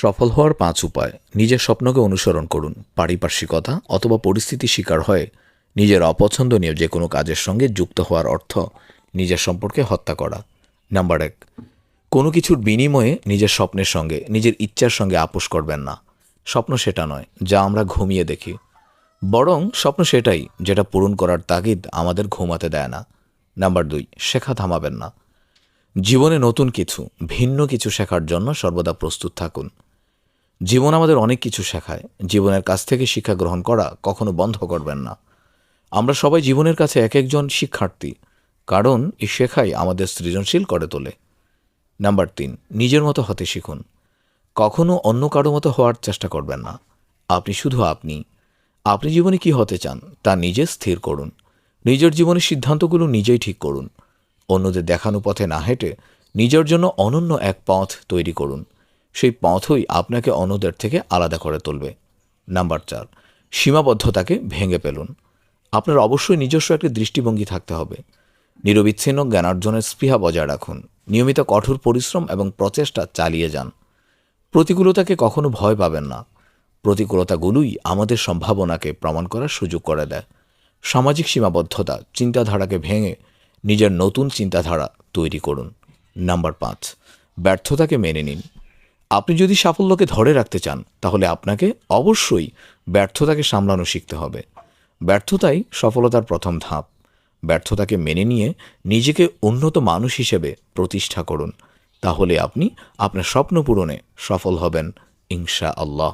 সফল হওয়ার পাঁচ উপায়। নিজের স্বপ্নকে অনুসরণ করুন। পারিপার্শ্বিকতা অথবা পরিস্থিতি শিকার হয়ে নিজের অপছন্দনীয় যে কোনো কাজের সঙ্গে যুক্ত হওয়ার অর্থ নিজের সম্পর্কে হত্যা করা। নাম্বার এক, কোনো কিছুর বিনিময়ে নিজের স্বপ্নের সঙ্গে, নিজের ইচ্ছার সঙ্গে আপোষ করবেন না। স্বপ্ন সেটা নয়, যা আমরা ঘুমিয়ে দেখি। বরং স্বপ্ন সেটাই, যেটা পূরণ করার তাগিদ আমাদের ঘুমাতে দেয় না। নাম্বার দুই, শেখা থামাবেন না। জীবনে নতুন কিছু, ভিন্ন কিছু শেখার জন্য সর্বদা প্রস্তুত থাকুন। জীবন আমাদের অনেক কিছু শেখায়। জীবনের কাছ থেকে শিক্ষা গ্রহণ করা কখনো বন্ধ করবেন না। আমরা সবাই জীবনের কাছে এক একজন শিক্ষার্থী, কারণ এই শেখাই আমাদের সৃজনশীল করে তোলে। নাম্বার তিন, নিজের মতো হতে শিখুন। কখনো অন্য কারও মতো হওয়ার চেষ্টা করবেন না। আপনি শুধু আপনি। আপনি জীবনে কি হতে চান, তা নিজে স্থির করুন। নিজের জীবনের সিদ্ধান্তগুলো নিজেই ঠিক করুন। অন্যদের দেখানো পথে না হেঁটে নিজের জন্য অনন্য এক পথ তৈরি করুন। সেই পথই আপনাকে অন্যদের থেকে আলাদা করে তুলবে। নাম্বার চার, সীমাবদ্ধতাকে ভেঙে পেলুন আপনার অবশ্যই নিজস্ব একটি দৃষ্টিভঙ্গি থাকতে হবে। নিরবিচ্ছিন্ন জ্ঞানার্জনের স্পৃহা বজায় রাখুন। নিয়মিত কঠোর পরিশ্রম এবং প্রচেষ্টা চালিয়ে যান। প্রতিকূলতাকে কখনো ভয় পাবেন না। প্রতিকূলতাগুলোই আমাদের সম্ভাবনাকে প্রমাণ করার সুযোগ করে দেয়। সামাজিক সীমাবদ্ধতা, চিন্তাধারাকে ভেঙে নিজের নতুন চিন্তাধারা তৈরি করুন। নাম্বার পাঁচ, ব্যর্থতাকে মেনে নিন। আপনি যদি সাফল্যকে ধরে রাখতে চান, তাহলে আপনাকে অবশ্যই ব্যর্থতাকে সামলানো শিখতে হবে। ব্যর্থতাই সফলতার প্রথম ধাপ। ব্যর্থতাকে মেনে নিয়ে নিজেকে উন্নত মানুষ হিসেবে প্রতিষ্ঠা করুন। তাহলে আপনি আপনার স্বপ্ন পূরণে সফল হবেন ইনশা আল্লাহ